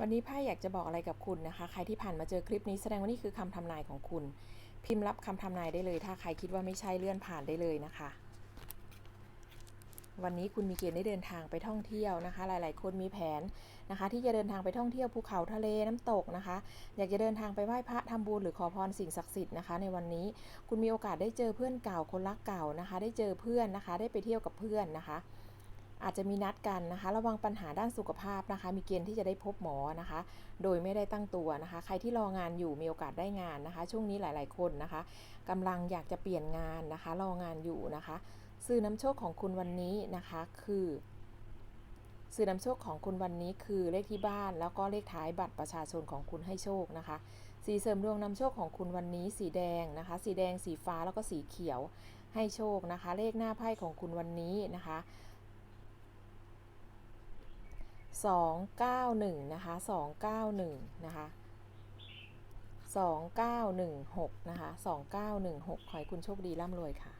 วันนี้ไพ่อยากจะบอกอะไรกับคุณนะคะ ใครที่ผ่านมาเจอคลิปนี้แสดงว่านี่คือคำทำนายของคุณ พิมพ์รับคำทำนายได้เลย ถ้าใครคิดว่าไม่ใช่เลื่อนผ่านได้เลยนะคะ วันนี้คุณมีเกณฑ์ได้เดินทางไปท่องเที่ยวนะคะ หลาย ๆ คนมีแผนนะคะ ที่จะเดินทางไปท่องเที่ยวภูเขาทะเลน้ำตกนะคะ อยากจะเดินทางไปไหว้พระทำบุญหรือขอพรสิ่งศักดิ์สิทธิ์นะคะ ในวันนี้คุณมีโอกาสได้เจอเพื่อนเก่าคนรักเก่านะคะ ได้เจอเพื่อนนะคะ ได้ไปเที่ยวกับเพื่อนนะคะ อาจจะมีนัดกันนะคะ ระวังปัญหาด้านสุขภาพนะคะ มีเกณฑ์ที่จะได้พบหมอนะคะ โดยไม่ได้ตั้งตัวนะคะ ใครที่รองานอยู่มีโอกาสได้งานนะคะ ช่วงนี้หลาย ๆ คนนะคะกำลังอยากจะเปลี่ยนงานนะคะ รองานอยู่นะคะ สื่อนำโชคของคุณวันนี้นะคะคือสื่อนำโชคของคุณวันนี้คือเลขที่บ้านแล้วก็เลขท้ายบัตรประชาชนของคุณให้โชคนะคะ สีเสริมดวงนำโชคของคุณวันนี้ สีแดงนะคะ สีแดงสีฟ้าแล้วก็สีเขียวให้โชคนะคะ เลขหน้าไพ่ของคุณวันนี้นะคะ สองเก้าหนึ่งนะคะสองเก้าหนึ่งนะคะสองเก้าหนึ่งหกนะคะสองเก้าหนึ่งหกขอให้คุณโชคดีร่ำรวยค่ะ